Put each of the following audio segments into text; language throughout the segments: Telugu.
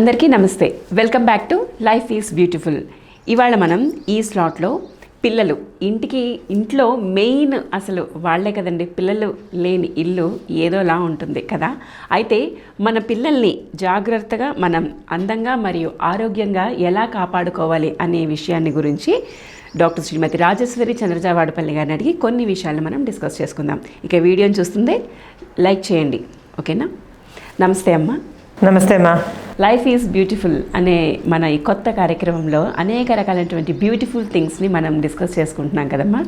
అందరికీ నమస్తే. Welcome back to life is beautiful ఇవాళ మనం ఈ స్లాట్లో పిల్లలు ఇంటికి ఇంట్లో మెయిన్ అసలు వాళ్ళే కదండి. పిల్లలు లేని ఇల్లు ఏదోలా ఉంటుంది కదా. అయితే మన పిల్లల్ని జాగ్రత్తగా మనం అందంగా మరియు ఆరోగ్యంగా ఎలా కాపాడుకోవాలి అనే విషయాన్ని గురించి డాక్టర్ శ్రీమతి రాజేశ్వరి చంద్రజావాడపల్లి గారిని అడిగి కొన్ని విషయాలు మనం డిస్కస్ చేసుకుందాం. ఇక వీడియోని చూస్తుందే లైక్ చేయండి. ఓకేనా? నమస్తే అమ్మ. నమస్తే అమ్మా. లైఫ్ ఈజ్ బ్యూటిఫుల్ అనే మన ఈ కొత్త కార్యక్రమంలో అనేక రకాలైనటువంటి బ్యూటిఫుల్ థింగ్స్ని మనం డిస్కస్ చేసుకుంటున్నాం కదమ్మా.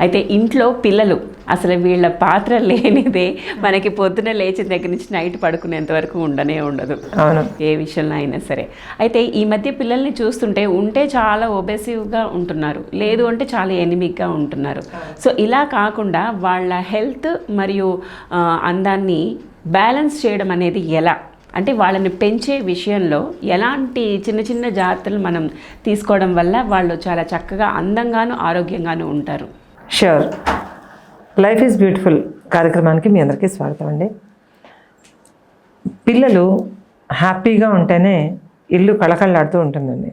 అయితే ఇంట్లో పిల్లలు అసలు వీళ్ళ పాత్ర లేనిదే మనకి పొద్దున లేచిన దగ్గర నుంచి నైట్ పడుకునేంత వరకు ఉండనే ఉండదు. అవును. ఏ విషయంలో అయినా సరే. అయితే ఈ మధ్య పిల్లల్ని చూస్తుంటే ఉంటే చాలా ఒబెసివ్గా ఉంటున్నారు. లేదు అంటే చాలా ఎనిమిక్గా ఉంటున్నారు. సో ఇలా కాకుండా వాళ్ళ హెల్త్ మరియు అందాన్ని బ్యాలెన్స్ చేయడం అనేది ఎలా? అంటే వాళ్ళని పెంచే విషయంలో ఎలాంటి చిన్న చిన్న జాగ్రత్తలు మనం తీసుకోవడం వల్ల వాళ్ళు చాలా చక్కగా అందంగాను ఆరోగ్యంగాను ఉంటారు. షూర్ లైఫ్ ఈజ్ బ్యూటిఫుల్ కార్యక్రమానికి మీ అందరికీ స్వాగతం అండి. పిల్లలు హ్యాపీగా ఉంటేనే ఇల్లు కళకళలాడుతూ ఉంటుందండి.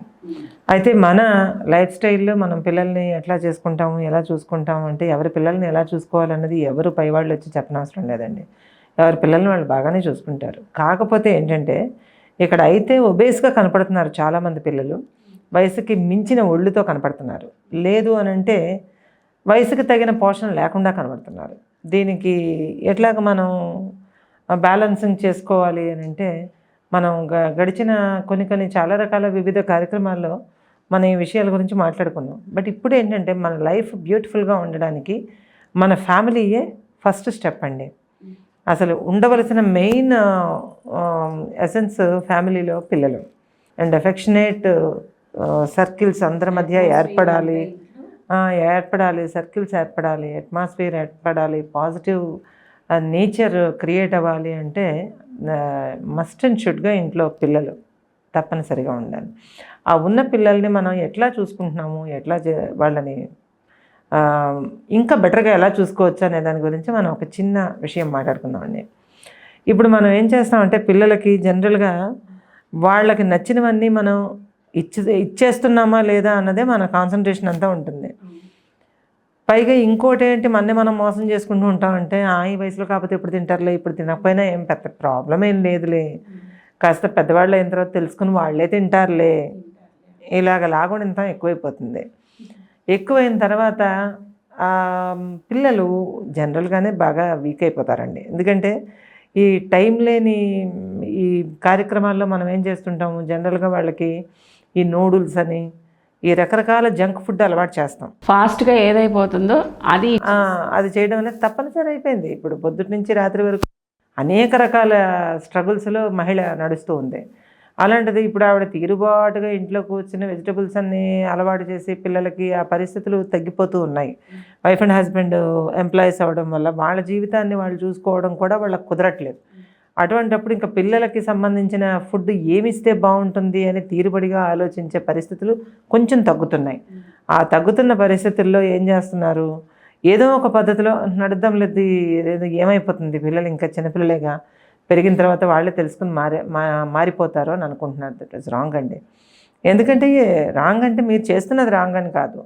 అయితే మన లైఫ్ స్టైల్లో మనం పిల్లల్ని ఎట్లా చేసుకుంటాము ఎలా చూసుకుంటాము అంటే ఎవరి పిల్లల్ని ఎలా చూసుకోవాలన్నది ఎవరు పైవాళ్ళు వచ్చి చెప్పనవసరం లేదండి. ఎవరి పిల్లల్ని వాళ్ళు బాగానే చూసుకుంటారు. కాకపోతే ఏంటంటే ఇక్కడ అయితే ఒబేస్గా కనపడుతున్నారు చాలామంది పిల్లలు. వయసుకి మించిన ఒళ్ళుతో కనపడుతున్నారు. లేదు అని అంటే వయసుకి తగిన పోషణ లేకుండా కనబడుతున్నారు. దీనికి ఎట్లాగ మనం బ్యాలెన్సింగ్ చేసుకోవాలి అని అంటే మనం గ- గడిచిన కొన్ని కొన్ని చాలా రకాల వివిధ కార్యక్రమాల్లో మన ఈ విషయాల గురించి మాట్లాడుకున్నాం. బట్ ఇప్పుడు ఏంటంటే మన లైఫ్ బ్యూటిఫుల్గా ఉండడానికి మన ఫ్యామిలీయే ఫస్ట్ స్టెప్ అండి. అసలు ఉండవలసిన మెయిన్ ఎసెన్స్ ఫ్యామిలీలో పిల్లలు. అండ్ అఫెక్షనేట్ సర్కిల్స్ అందరి మధ్య ఏర్పడాలి. ఏర్పడాలి సర్కిల్స్ ఏర్పడాలి అట్మాస్ఫియర్ ఏర్పడాలి పాజిటివ్ నేచర్ క్రియేట్ అవ్వాలి అంటే మస్ట్ అండ్ షుడ్గా ఇంట్లో పిల్లలు తప్పనిసరిగా ఉండాలి. ఆ ఉన్న పిల్లల్ని మనం ఎట్లా చూసుకుంటున్నాము ఎట్లా చే- వాళ్ళని ఇంకా బెటర్గా ఎలా చూసుకోవచ్చు అనే దాని గురించి మనం ఒక చిన్న విషయం మాట్లాడుకుందామండి ఇప్పుడు మనం ఏం చేస్తామంటే పిల్లలకి జనరల్గా వాళ్ళకి నచ్చినవన్నీ మనం ఇచ్చి ఇచ్చేస్తున్నామా లేదా అన్నదే మన కాన్సన్ట్రేషన్ అంతా ఉంటుంది. పైగా ఇంకోటి ఏంటి మన్ని మనం మోసం చేసుకుంటూ ఉంటామంటే ఆ ఈ వయసులో కాకపోతే ఇప్పుడు తింటారులే ఇప్పుడు తినకపోయినా ఏం పెద్ద ప్రాబ్లం ఏం లేదులే. కాస్త పెద్దవాళ్ళు అయిన తర్వాత తెలుసుకుని వాళ్ళే తింటారులే. ఇలాగ లాగుడింతం ఎక్కువైపోతుంది. ఎక్కువైన తర్వాత పిల్లలు జనరల్గానే బాగా వీక్ అయిపోతారండి. ఎందుకంటే ఈ టైం లేని ఈ కార్యక్రమాల్లో మనం ఏం చేస్తుంటాము? జనరల్గా వాళ్ళకి ఈ నూడిల్స్ అని ఈ రకరకాల జంక్ ఫుడ్ అలవాటు చేస్తాం. ఫాస్ట్గా ఏదైపోతుందో అది అది చేయడం అనేది తప్పనిసరి అయిపోయింది. ఇప్పుడు పొద్దుటి నుంచి రాత్రి వరకు అనేక రకాల స్ట్రగుల్స్లో మహిళ నడుస్తూ ఉంది. అలాంటిది ఇప్పుడు ఆవిడ తీరుబాటుగా ఇంట్లో కూర్చుని వెజిటబుల్స్ అన్ని అలవాటు చేసి పిల్లలకి ఆ పరిస్థితులు తగ్గిపోతూ ఉన్నాయి. వైఫ్ అండ్ హస్బెండ్ ఎంప్లాయీస్ అవ్వడం వల్ల వాళ్ళ జీవితాన్ని వాళ్ళు చూసుకోవడం కూడా వాళ్ళకి కుదరట్లేదు. అటువంటప్పుడు ఇంకా పిల్లలకి సంబంధించిన ఫుడ్ ఏమిస్తే బాగుంటుంది అని తీరుబడిగా ఆలోచించే పరిస్థితులు కొంచెం తగ్గుతున్నాయి. ఆ తగ్గుతున్న పరిస్థితుల్లో ఏం చేస్తున్నారు? ఏదో ఒక పద్ధతిలో నడుద్దాం లేదు ఏమైపోతుంది? పిల్లలు ఇంకా చిన్నపిల్లలేగా. పెరిగిన తర్వాత వాళ్ళే తెలుసుకుని మారే మా మారిపోతారో అని అనుకుంటున్నారు దట్ ఇస్ రాంగ్ అండి. ఎందుకంటే రాంగ్ అంటే మీరు చేస్తున్నది రాంగ్ అని కాదు.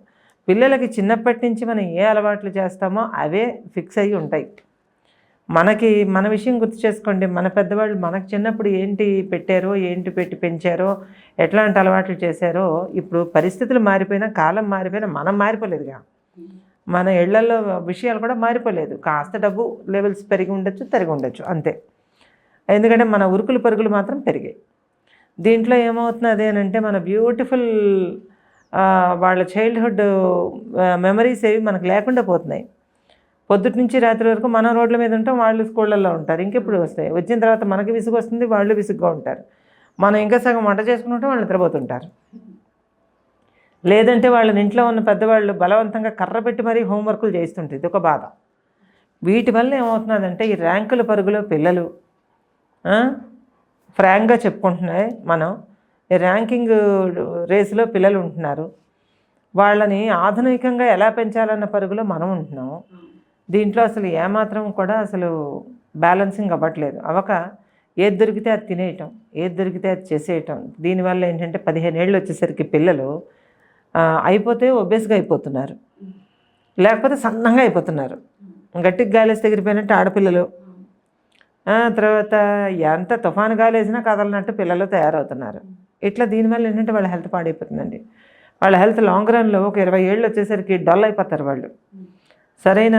పిల్లలకి చిన్నప్పటి నుంచి మనం ఏ అలవాట్లు చేస్తామో అవే ఫిక్స్ అయ్యి ఉంటాయి. మనకి మన విషయం గుర్తు చేసుకోండి. మన పెద్దవాళ్ళు మనకు చిన్నప్పుడు ఏంటి పెట్టారో ఏంటి పెట్టి పెంచారో ఎట్లాంటి అలవాట్లు చేశారో ఇప్పుడు పరిస్థితులు మారిపోయినా కాలం మారిపోయినా మనం మారిపోలేదుగా. మన ఇళ్ళలో విషయాలు కూడా మారిపోలేదు. కాస్త డబ్బు లెవెల్స్ పెరిగి ఉండొచ్చు తరిగి ఉండొచ్చు. అంతే. ఎందుకంటే మన ఉరుకులు పరుగులు మాత్రం పెరిగాయి. దీంట్లో ఏమవుతున్నది అని అంటే మన బ్యూటిఫుల్ వాళ్ళ చైల్డ్హుడ్ మెమరీస్ ఏవి మనకు లేకుండా పోతున్నాయి. పొద్దుటి నుంచి రాత్రి వరకు మనం రోడ్ల మీద ఉంటాం వాళ్ళు స్కూళ్ళల్లో ఉంటారు ఇంకెప్పుడు వస్తాయి. వచ్చిన తర్వాత మనకి విసుగు వస్తుంది వాళ్ళు విసుగ్గా ఉంటారు. మనం ఇంకా సగం వంట చేసుకుని వాళ్ళు నిద్రపోతుంటారు. లేదంటే వాళ్ళని ఇంట్లో ఉన్న పెద్దవాళ్ళు బలవంతంగా కర్ర పెట్టి మరీ హోంవర్కులు చేస్తుంటుంది ఇది ఒక బాధ. వీటి వల్ల ఏమవుతున్నదంటే ఈ ర్యాంకుల పరుగులో పిల్లలు ఫ్రాంక్గా చెప్పుకుంటున్నాయి మనం. ర్యాంకింగ్ రేసులో పిల్లలు ఉంటున్నారు. వాళ్ళని ఆధునికంగా ఎలా పెంచాలన్న పరుగులో మనం ఉంటున్నాము దీంట్లో అసలు ఏమాత్రం కూడా అసలు బ్యాలెన్సింగ్ అవ్వట్లేదు. అవక ఏది దొరికితే అది తినేయటం ఏది దొరికితే అది చేసేయటం. దీనివల్ల ఏంటంటే పదిహేను ఏళ్ళు వచ్చేసరికి పిల్లలు అయిపోతే ఒబేస్గా అయిపోతున్నారు. లేకపోతే సన్నంగా అయిపోతున్నారు. గట్టికి గాలేసి ఎగిరిపోయినట్టు ఆడపిల్లలు. తర్వాత ఎంత తుఫాను గాలేసినా కదలనట్టు పిల్లలు తయారవుతున్నారు. ఇట్లా దీనివల్ల ఏంటంటే వాళ్ళ హెల్త్ పాడైపోతుందండి. వాళ్ళ హెల్త్ లాంగ్ రన్లో ఒక ఇరవై ఏళ్ళు వచ్చేసరికి డల్ అయిపోతారు వాళ్ళు. సరైన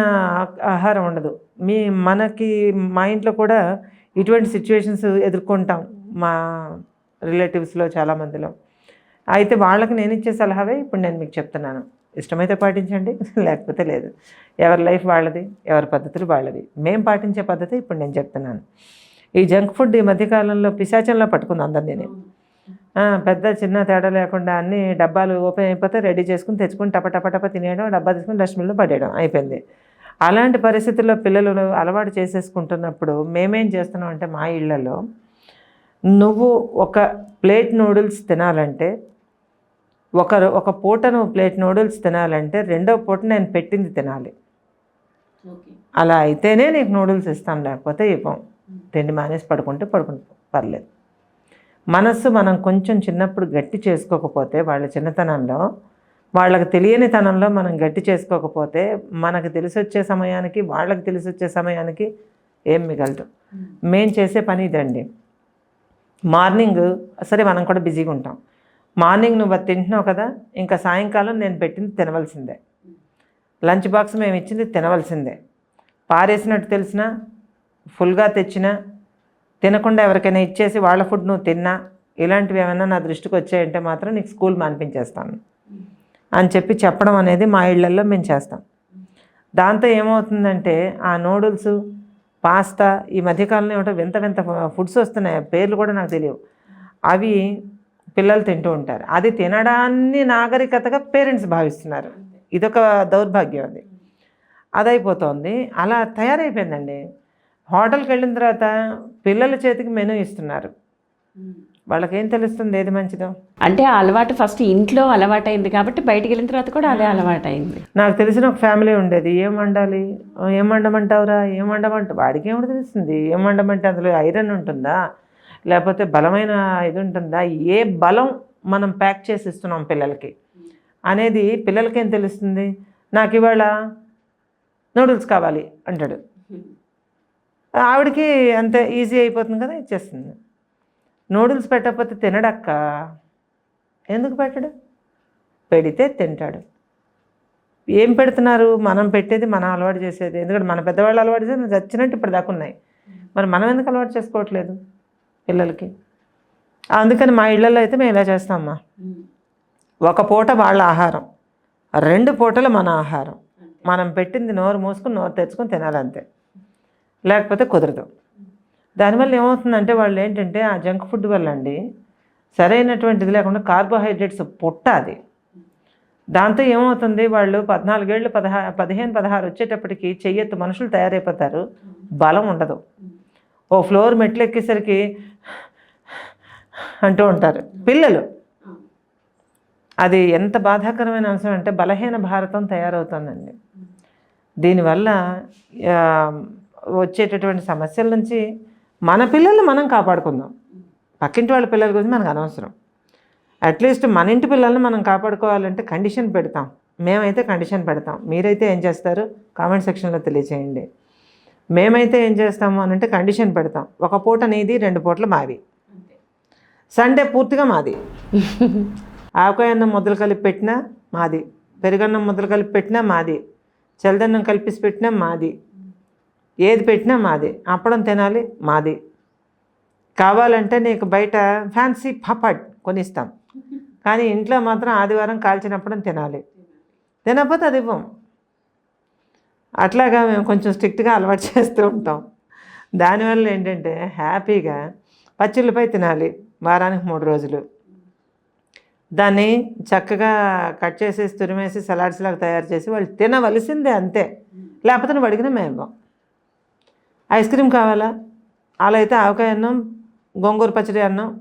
ఆహారం ఉండదు. మీ మనకి మా ఇంట్లో కూడా ఇటువంటి సిచ్యువేషన్స్ ఎదుర్కొంటాం మా రిలేటివ్స్లో చాలామందిలో. అయితే వాళ్ళకి నేను ఇచ్చే సలహావే ఇప్పుడు నేను మీకు చెప్తున్నాను. ఇష్టమైతే పాటించండి లేకపోతే లేదు. ఎవరి లైఫ్ వాళ్ళది ఎవరి పద్ధతులు వాళ్ళవి. మేము పాటించే పద్ధతి ఇప్పుడు నేను చెప్తున్నాను. ఈ జంక్ ఫుడ్ ఈ మధ్యకాలంలో పిశాచంలో పట్టుకుంది అందరినీ పెద్ద చిన్న తేడా లేకుండా అన్ని డబ్బాలు ఓపెన్ అయిపోతే రెడీ చేసుకుని తెచ్చుకుని టప టప టప తినేయడం డబ్బా తీసుకుని డస్ట్బిన్లో పడేయడం అయిపోయింది. అలాంటి పరిస్థితుల్లో పిల్లలు అలవాటు చేసేసుకుంటున్నప్పుడు మేమేం చేస్తున్నాం అంటే మా ఇళ్ళలో నువ్వు ఒక ప్లేట్ నూడిల్స్ తినాలంటే ఒక ఒక పూట నువ్వు ప్లేట్ నూడిల్స్ తినాలంటే రెండో పూట నేను పెట్టింది తినాలి. అలా అయితేనే నీకు నూడిల్స్ ఇస్తాం లేకపోతే ఇవ్వం. తిండి మానేసి పడుకుంటే పడుకుంటే పర్లేదు. మనస్సు మనం కొంచెం చిన్నప్పుడు గట్టి చేసుకోకపోతే వాళ్ళ చిన్నతనంలో వాళ్ళకి తెలియని తనంలో మనం గట్టి చేసుకోకపోతే మనకు తెలిసి వచ్చే సమయానికి వాళ్ళకి తెలిసి వచ్చే సమయానికి ఏం మిగలదు. మేం చేసే పని ఇదండి. మార్నింగ్ సరే మనం కూడా బిజీగా ఉంటాం మార్నింగ్ నువ్వు అది తింటున్నావు కదా ఇంకా సాయంకాలం నేను పెట్టింది తినవలసిందే. లంచ్ బాక్స్ మేము ఇచ్చింది తినవలసిందే. పారేసినట్టు తెలిసినా ఫుల్గా తెచ్చినా తినకుండా ఎవరికైనా ఇచ్చేసి వాళ్ళ ఫుడ్ నువ్వు తిన్నా ఇలాంటివి ఏమైనా నా దృష్టికి వచ్చాయంటే మాత్రం నీకు స్కూల్ మానిపించేస్తాను అని చెప్పి చెప్పడం అనేది మా ఇళ్ళల్లో మేము చేస్తాం. దాంతో ఏమవుతుందంటే ఆ నూడిల్స్ పాస్తా ఈ మధ్యకాలంలో ఏమిటో వింత వింత ఫుడ్స్ వస్తున్నాయి పేర్లు కూడా నాకు తెలియవు. అవి పిల్లలు తింటూ ఉంటారు. అది తినడాన్ని నాగరికతగా పేరెంట్స్ భావిస్తున్నారు. ఇదొక దౌర్భాగ్యం అది. అదైపోతుంది. అలా తయారైపోయిందండి. హోటల్కి వెళ్ళిన తర్వాత పిల్లల చేతికి మెనూ ఇస్తున్నారు. వాళ్ళకేం తెలుస్తుంది? ఏది మంచిదో? అంటే ఆ అలవాటు ఫస్ట్ ఇంట్లో అలవాటైంది కాబట్టి బయటికి వెళ్ళిన తర్వాత కూడా అదే అలవాటైంది. నాకు తెలిసిన ఒక ఫ్యామిలీ ఉండేది. ఏం వండాలి? ఏం వండమంటావురా? ఏం వండమంటావు వాడికి ఏమిటి తెలుస్తుంది? ఏం వండమంటే అందులో ఐరన్ ఉంటుందా? లేకపోతే బలమైన ఇది ఉంటుందా? ఏ బలం మనం ప్యాక్ చేసి ఇస్తున్నాం పిల్లలకి? అనేది పిల్లలకేం తెలుస్తుంది? నాకు ఇవాళ నూడిల్స్ కావాలి అంటాడు. ఆవిడకి అంతే ఈజీ అయిపోతుంది కదా ఇచ్చేస్తుంది. నూడిల్స్ పెట్టకపోతే తినడక్క? ఎందుకు పెట్టడు? పెడితే తింటాడు. ఏం పెడుతున్నారు? మనం పెట్టేది మనం అలవాటు చేసేది. ఎందుకంటే మన పెద్దవాళ్ళు అలవాటు చేసి చచ్చినట్టు ఇప్పుడు దాకా ఉన్నాయి. మరి మనం ఎందుకు అలవాటు చేసుకోవట్లేదు? పిల్లలకి. అందుకని మా ఇళ్ళల్లో అయితే మేము ఇలా చేస్తామమ్మా? ఒక పూట వాళ్ళ ఆహారం రెండు పూటలు మన ఆహారం. మనం పెట్టింది నోరు మూసుకుని నోరు తెచ్చుకొని తినాలంతే లేకపోతే కుదరదు. దానివల్ల ఏమవుతుందంటే వాళ్ళు ఏంటంటే ఆ జంక్ ఫుడ్ వల్ల అండి సరైనటువంటిది లేకుండా కార్బోహైడ్రేట్స్ పుట్ట అది. దాంతో ఏమవుతుంది? వాళ్ళు పద్నాలుగేళ్ళు పదహా పదిహేను పదహారు వచ్చేటప్పటికి చెయ్యొత్తు మనుషులు తయారైపోతారు. బలం ఉండదు. ఓ ఫ్లోర్ మెట్లు ఎక్కేసరికి అంటూ ఉంటారు. పిల్లలు. అది ఎంత బాధాకరమైన అంశం అంటే బలహీన భారతం తయారవుతుందండి. దీనివల్ల వచ్చేటటువంటి సమస్యల నుంచి మన పిల్లల్ని మనం కాపాడుకుందాం. పక్కింటి వాళ్ళ పిల్లల గురించి మనకు అనవసరం. అట్లీస్ట్ మన ఇంటి పిల్లల్ని మనం కాపాడుకోవాలంటే కండిషన్ పెడతాం. మేమైతే కండిషన్ పెడతాం. మీరైతే ఏం చేస్తారు? కామెంట్ సెక్షన్లో తెలియచేయండి. మేమైతే ఏం చేస్తాము అని అంటే కండిషన్ పెడతాం. ఒక పూట నీది రెండు పూటలు మావి. సండే పూర్తిగా మాది. ఆవకాయ అన్నం ముద్దలు కలిపి పెట్టినా మాది. పెరుగన్నం ముద్దలు కలిపి పెట్టినా మాది. చల్లదన్నం కలిపేసి పెట్టినా మాది. ఏది పెట్టినా మాది. అప్పడం తినాలి మాది. కావాలంటే నీకు బయట ఫ్యాన్సీ పపడ్ కొనిస్తాం. కానీ ఇంట్లో మాత్రం ఆదివారం కాల్చినప్పుడు తినాలి. తినకపోతే అది ఇవ్వం. అట్లాగా మేము కొంచెం స్ట్రిక్ట్గా అలవాటు చేస్తూ ఉంటాం. దానివల్ల ఏంటంటే హ్యాపీగా పచ్చిళ్ళపై తినాలి. వారానికి మూడు రోజులు. దాన్ని చక్కగా కట్ చేసేసి తురిమేసి సలాడ్స్ లాగా తయారు చేసి వాళ్ళు తినవలసిందే అంతే. లేకపోతే నువ్వు అడిగిన మేము ఐస్ క్రీమ్ కావాలా? అలా అయితే ఆవకాయ అన్నం గోంగూర పచ్చడి అన్నం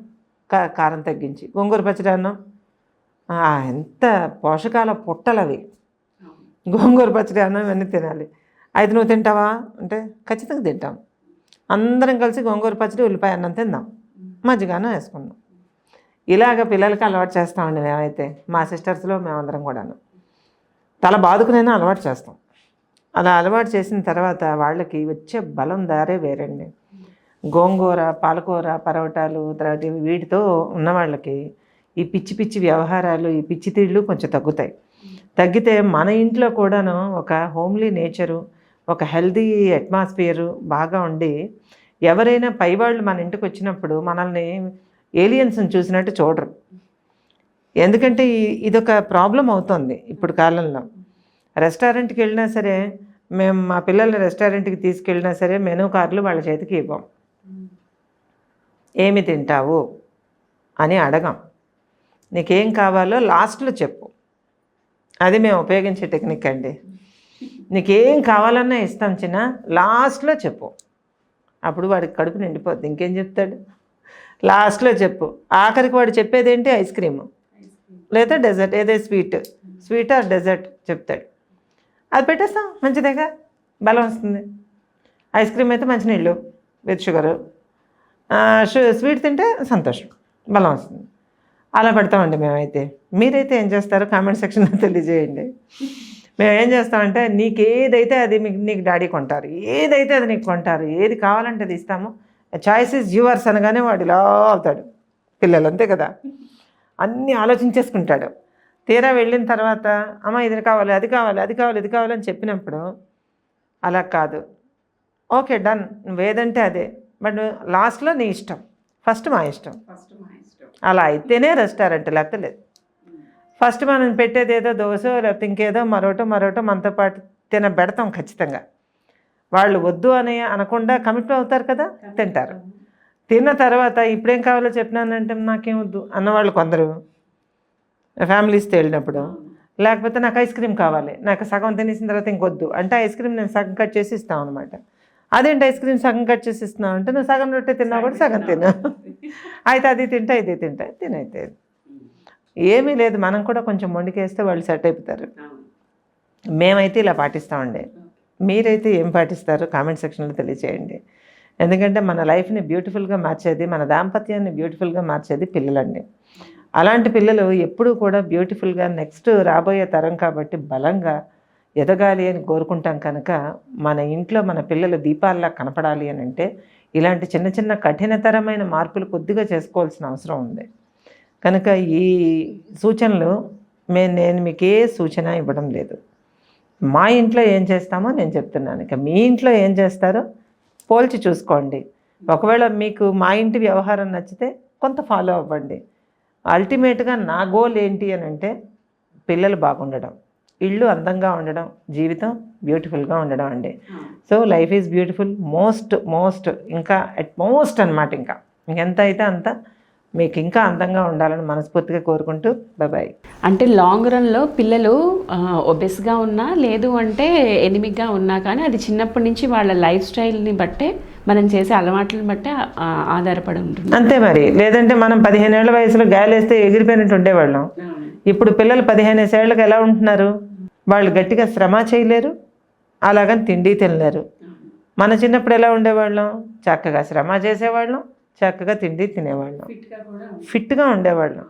కా- కారం తగ్గించి. గోంగూర పచ్చడి అన్నం. ఎంత పోషకాల పుట్టలు అవి. గోంగూర పచ్చడి అన్నం ఇవన్నీ తినాలి. అయితే నువ్వు తింటావా? అంటే ఖచ్చితంగా తింటాం. అందరం కలిసి గోంగూర పచ్చడి ఉల్లిపాయ అన్నం తిందాం. మజ్జిగాను వేసుకున్నాం. ఇలాగ పిల్లలకి అలవాటు చేస్తామండి మేమైతే మా సిస్టర్స్లో మేమందరం కూడాను. తల బాదుకునైనా అలవాటు చేస్తాం. అలా అలవాటు చేసిన తర్వాత వాళ్ళకి వచ్చే బలం దారే వేరండి. గోంగూర పాలకూర పరోటాలు తర్వాత వీటితో ఉన్న వాళ్ళకి ఈ పిచ్చి పిచ్చి వ్యవహారాలు ఈ పిచ్చి తీళ్ళు కొంచెం తగ్గుతాయి. తగ్గితే మన ఇంట్లో కూడాను ఒక హోమ్లీ నేచరు ఒక హెల్దీ అట్మాస్ఫియరు బాగా ఉండి ఎవరైనా పైవాళ్ళు మన ఇంటికి వచ్చినప్పుడు మనల్ని ఏలియన్స్ని చూసినట్టు చూడరు. ఎందుకంటే ఇదొక ప్రాబ్లం అవుతుంది ఇప్పుడు కాలంలో. రెస్టారెంట్కి వెళ్ళినా సరే మేము మా పిల్లల్ని రెస్టారెంట్కి తీసుకెళ్ళినా సరే మెనూ కార్డులు వాళ్ళ చేతికి ఇవ్వం. ఏమి తింటావు? అని అడగం. నీకేం కావాలో లాస్ట్లో చెప్పు. అది మేము ఉపయోగించే టెక్నిక్ అండి. నీకేం కావాలన్నా ఇస్తాం చిన్న లాస్ట్లో చెప్పు. అప్పుడు వాడికి కడుపు నిండిపోద్ది. ఇంకేం చెప్తాడు? లాస్ట్లో చెప్పు. ఆఖరికి వాడు చెప్పేది ఏంటి? Ice cream. లేదా డెజర్ట్. ఏదే స్వీట్. స్వీట్ ఆర్ డెజర్ట్ చెప్తాడు. అది పెట్టేస్తాం. మంచిదేగా? బలం వస్తుంది. ఐస్ క్రీమ్ అయితే మంచినీళ్ళు విత్ షుగరు. స్వీట్ తింటే సంతోషం. బలం వస్తుంది. అలా పెడతామండి మేమైతే. మీరైతే ఏం చేస్తారో కామెంట్ సెక్షన్లో తెలియజేయండి. మేము ఏం చేస్తామంటే నీకు ఏదైతే అది మీకు నీకు డాడీ కొంటారు ఏదైతే అది నీకు కొంటారు ఏది కావాలంటే అది ఇస్తాము. చాయిస్ ఇస్ యువర్స్ అనగానే వాడు ఇలా అవుతాడు. పిల్లలు అంతే కదా. అన్నీ ఆలోచించేసుకుంటాడు. తీరా వెళ్ళిన తర్వాత అమ్మ ఇది కావాలి అది కావాలి అది కావాలి ఇది కావాలి అని చెప్పినప్పుడు అలా కాదు. Okay done. నువ్వేదంటే అదే. బట్ లాస్ట్లో నీ ఇష్టం. ఫస్ట్ మా ఇష్టం. అలా అయితేనే రెస్టారెంట్ లేకపోతే లేదు. ఫస్ట్ మనం పెట్టేది ఏదో దోశ లేకపోతే ఇంకేదో మరోటో మరోటో మనతో పాటు తిన పెడతాం ఖచ్చితంగా. వాళ్ళు వద్దు అని అనకుండా కమిట్ అవుతారు కదా తింటారు. తిన్న తర్వాత ఇప్పుడేం కావాలో చెప్పినానంటే నాకేం వద్దు అన్నవాళ్ళు కొందరు. ఫ్యామిలీస్తో వెళ్ళినప్పుడు లేకపోతే నాకు ఐస్ క్రీమ్ కావాలి. నాకు సగం తినేసిన తర్వాత ఇంకొద్దు. అంటే ఐస్ క్రీమ్ నేను సగం కట్ చేసి ఇస్తాం అనమాట అదేంటి ఐస్ క్రీమ్ సగం కట్ చేసి ఇస్తున్నావు అంటే నువ్వు సగం రొట్టె తిన్నావు కూడా సగం తిను. అయితే అది తింటా ఇది తింటా తినైతే ఏమీ లేదు. మనం కూడా కొంచెం మొండికేస్తే వాళ్ళు సెట్ అయిపోతారు. మేమైతే ఇలా పాటిస్తామండి. మీరైతే ఏం పాటిస్తారో? కామెంట్ సెక్షన్లో తెలియచేయండి. ఎందుకంటే మన లైఫ్ని బ్యూటిఫుల్గా మార్చేది మన దాంపత్యాన్ని బ్యూటిఫుల్గా మార్చేది పిల్లలండి. అలాంటి పిల్లలు ఎప్పుడూ కూడా బ్యూటిఫుల్గా నెక్స్ట్ రాబోయే తరం కాబట్టి బలంగా ఎదగాలి అని కోరుకుంటాం కనుక మన ఇంట్లో మన పిల్లలు దీపాల్లా కనపడాలి అని అంటే ఇలాంటి చిన్న చిన్న కఠినతరమైన మార్పులు కొద్దిగా చేసుకోవాల్సిన అవసరం ఉంది. కనుక ఈ సూచనలు మే నేను మీకు ఏ సూచన ఇవ్వడం లేదు. మా ఇంట్లో ఏం చేస్తామో నేను చెప్తున్నాను. ఇక మీ ఇంట్లో ఏం చేస్తారో పోల్చి చూసుకోండి. ఒకవేళ మీకు మా ఇంటి వ్యవహారం నచ్చితే కొంత ఫాలో అవ్వండి. అల్టిమేట్గా నా గోల్ ఏంటి అని అంటే పిల్లలు బాగుండడం. ఇల్లు అందంగా ఉండడం. జీవితం బ్యూటిఫుల్గా ఉండడం అండి. So life is beautiful most most ఇంకా అట్ మోస్ట్ అనమాట ఇంకా. ఇంకెంత అయితే అంత మీకు ఇంకా అందంగా ఉండాలని మనస్ఫూర్తిగా కోరుకుంటూ బాయ్ అంటే లాంగ్ రన్లో పిల్లలు ఒబెస్గా ఉన్నా లేదు అంటే ఎనిమిగ్గా ఉన్నా కానీ అది చిన్నప్పటి నుంచి వాళ్ళ లైఫ్ స్టైల్ని బట్టే మనం చేసే అలవాట్లను బట్టే ఆధారపడి ఉంటుంది. అంతే మరి. లేదంటే మనం పదిహేను ఏళ్ళ వయసులో గాలేస్తే ఎగిరిపోయినట్టు ఉండేవాళ్ళం. ఇప్పుడు పిల్లలు పదిహేను ఏళ్ళకి ఎలా ఉంటున్నారు? వాళ్ళు గట్టిగా శ్రమ చేయలేరు అలాగని తిండి తినలేరు. మన చిన్నప్పుడు ఎలా ఉండేవాళ్ళం? చక్కగా శ్రమ చేసేవాళ్ళం చక్కగా తిండి తినేవాళ్ళం. ఫిట్గా ఉండేవాళ్ళం.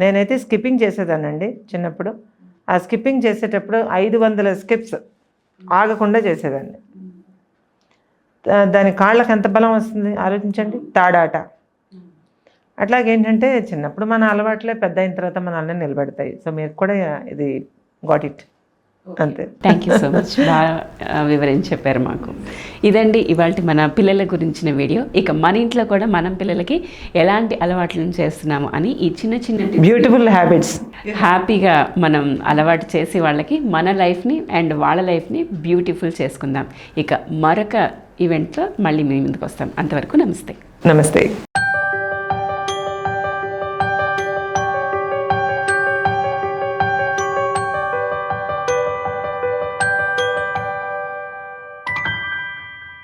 నేనైతే స్కిప్పింగ్ చేసేదానండి చిన్నప్పుడు. ఆ స్కిప్పింగ్ చేసేటప్పుడు ఐదు వందల స్కిప్స్ ఆగకుండా చేసేదాన్ని. దాని కాళ్ళకి ఎంత బలం వస్తుంది? ఆలోచించండి. తాడాట. అట్లాగేంటంటే చిన్నప్పుడు మన అలవాట్లే పెద్ద అయిన తర్వాత మనల్ని నిలబెడతాయి. సో మీరు కూడా ఇది గాట్ ఇట్ అంతే. థ్యాంక్ యూ సో మచ్ బాగా వివరించి చెప్పారు మాకు. ఇదండి ఇవాళ మన పిల్లల గురించిన వీడియో. ఇక మన ఇంట్లో కూడా మనం పిల్లలకి ఎలాంటి అలవాట్లను చేస్తున్నాము అని ఈ చిన్న చిన్న బ్యూటిఫుల్ హ్యాబిట్స్ హ్యాపీగా మనం అలవాటు చేసి వాళ్ళకి మన లైఫ్ని అండ్ వాళ్ళ లైఫ్ని బ్యూటిఫుల్ చేసుకుందాం. ఇక మరొక ఈవెంట్తో మళ్ళీ మీ ముందుకు వస్తాం. అంతవరకు నమస్తే. నమస్తే.